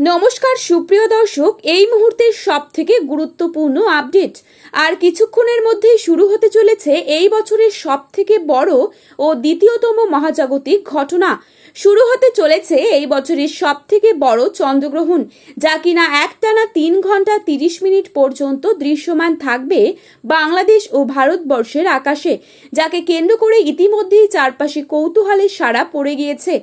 নমস্কার, সুপ্রিয় দর্শক, এই মুহূর্তের সব থেকে গুরুত্বপূর্ণ আপডেট। আর কিছুক্ষণের মধ্যেই শুরু হতে চলেছে এই বছরের সব থেকে বড় ও দ্বিতীয়তম মহাজাগতিক ঘটনা। শুরু হতে চলেছে এই বছরের সব থেকে বড় চন্দ্রগ্রহণ, যা কিনা একটানা তিন ঘণ্টা তিরিশ মিনিট পর্যন্ত দৃশ্যমান থাকবে বাংলাদেশ ও ভারতবর্ষের আকাশে, যাকে কেন্দ্র করে ইতিমধ্যেই চারপাশে কৌতূহলের সাড়া পড়ে গিয়েছে।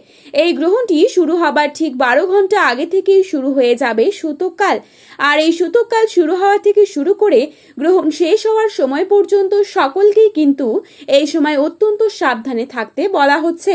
এই গ্রহণটি শুরু হবার ঠিক বারো ঘণ্টা আগে থেকেই শুরু হয়ে যাবে সূতককাল আর এই সূতককাল শুরু হওয়া থেকে শুরু করে গ্রহণ শেষ হওয়ার সময় পর্যন্ত সকলকেই কিন্তু এই সময় অত্যন্ত সাবধানে থাকতে বলা হচ্ছে।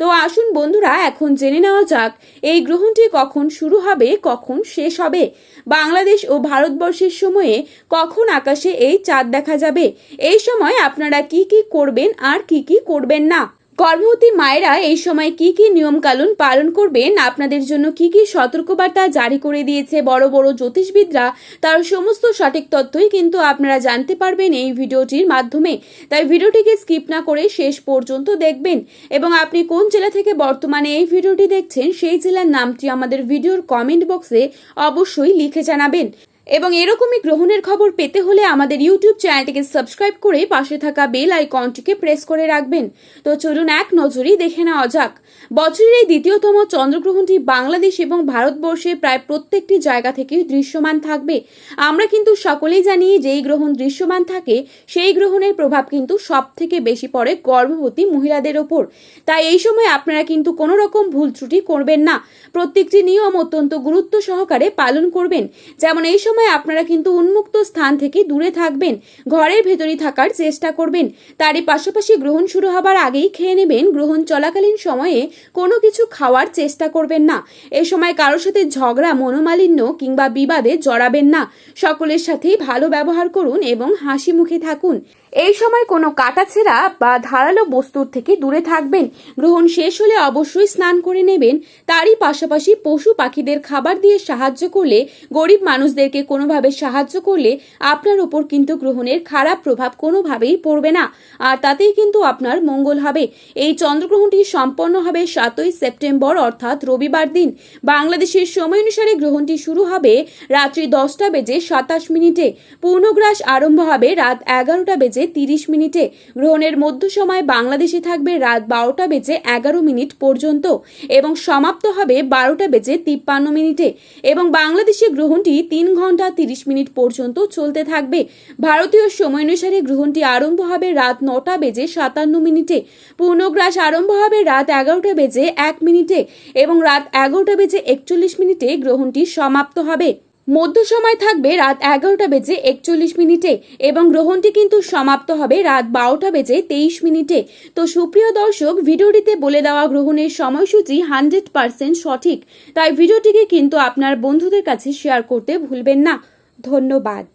তো আসুন বন্ধুরা, এখন জেনে নেওয়া যাক, এই গ্রহণটি কখন শুরু হবে, কখন শেষ হবে? বাংলাদেশ ও ভারতবর্ষের সময়ে কখন আকাশে এই চাঁদ দেখা যাবে? এই সময় আপনারা কি কি করবেন আর কি কি করবেন না? গর্ভবতী মায়েরা এই সময় কি কি নিয়মকানুন পালন করবেন? আপনাদের জন্য কি কি সতর্কবার্তা জারি করে দিয়েছে বড় বড় জ্যোতিষবিদরা? তার সমস্ত সঠিক তথ্যই কিন্তু আপনারা জানতে পারবেন এই ভিডিওটির মাধ্যমে। তাই ভিডিওটিকে স্কিপ না করে শেষ পর্যন্ত দেখবেন। এবং আপনি কোন জেলা থেকে বর্তমানে এই ভিডিওটি দেখছেন, সেই জেলার নামটি আমাদের ভিডিওর কমেন্ট বক্সে অবশ্যই লিখে জানাবেন। এবং এরকমই গ্রহণের খবর পেতে হলে আমাদের ইউটিউব চ্যানেলটিকে সাবস্ক্রাইব করে পাশে থাকা বেল আইকনটিকে প্রেস করে রাখবেন। তো চলুন এক নজরেই দেখে নেওয়া যাক। বছরের এই দ্বিতীয়তম চন্দ্রগ্রহণটি বাংলাদেশ এবং ভারতবর্ষের প্রায় প্রত্যেকটি জায়গা থেকেই দৃশ্যমান থাকবে। আমরা কিন্তু সকলেই জানি যেই গ্রহণ দৃশ্যমান থাকে, সেই গ্রহণের প্রভাব কিন্তু সব থেকে বেশি পড়ে গর্ভবতী মহিলাদের ওপর। তাই এই সময় আপনারা কিন্তু কোনো রকম ভুল ত্রুটি করবেন না। প্রত্যেকটি নিয়ম অত্যন্ত গুরুত্ব সহকারে পালন করবেন। যেমন এই সময় আপনারা কিন্তু উন্মুক্ত স্থান থেকে দূরে থাকবেন, ঘরের ভেতরই থাকার চেষ্টা করবেন। তারই পাশাপাশি গ্রহণ শুরু হবার আগেই খেয়ে নেবেন, গ্রহণ চলাকালীন সময়ে কোনো কিছু খাওয়ার চেষ্টা করবেন না। এ সময় কারোর সাথে ঝগড়া, মনোমালিন্য কিংবা বিবাদে জড়াবেন না। সকলের সাথেই ভালো ব্যবহার করুন এবং হাসি মুখে থাকুন। এই সময় কোনো কাটাছেঁড়া বা ধারালো বস্তুর থেকে দূরে থাকবেন। গ্রহণ শেষ হলে অবশ্যই স্নান করে নেবেন। তারই পাশাপাশি পশু পাখিদের খাবার দিয়ে সাহায্য করলে গরিব মানুষদেরকে কোনোভাবে সাহায্য করলে আপনার উপর কিন্তু গ্রহণের খারাপ প্রভাব কোনোভাবেই পড়বে না। আর তাতেই কিন্তু আপনার মঙ্গল হবে। এই চন্দ্রগ্রহণটি সম্পন্ন হবে সাতই সেপ্টেম্বর, অর্থাৎ রবিবার দিন। বাংলাদেশের সময় অনুসারে গ্রহণটি শুরু হবে রাত্রি দশটা বেজে সাতাশ মিনিটে। পূর্ণগ্রাস আরম্ভ হবে রাত এগারোটা বেজে তিরিশ মিনিটে। গ্রহণের মধ্য সময় বাংলাদেশে থাকবে রাত বারোটা বেজে এগারো মিনিট পর্যন্ত এবং সমাপ্ত হবে বারোটা বেজে তিপ্পান্ন মিনিটে। এবং বাংলাদেশে গ্রহণটি তিন ঘণ্টা তিরিশ মিনিট পর্যন্ত চলতে থাকবে। ভারতীয় সময় অনুসারে গ্রহণটি আরম্ভ হবে রাত নটা বেজে সাতান্ন মিনিটে। পূর্ণগ্রাস আরম্ভ হবে রাত এগারোটা বেজে এক মিনিটে এবং রাত এগারোটা বেজে একচল্লিশ মিনিটে গ্রহণটি সমাপ্ত হবে। মধ্য সময় থাকবে রাত এগারোটা বেজে একচল্লিশ মিনিটে এবং গ্রহণটি কিন্তু সমাপ্ত হবে রাত বারোটা বেজে তেইশ মিনিটে। তো সুপ্রিয় দর্শক, ভিডিওটিতে বলে দেওয়া গ্রহণের সময়সূচি হান্ড্রেড পারসেন্ট সঠিক। তাই ভিডিওটিকে কিন্তু আপনার বন্ধুদের কাছে শেয়ার করতে ভুলবেন না। ধন্যবাদ।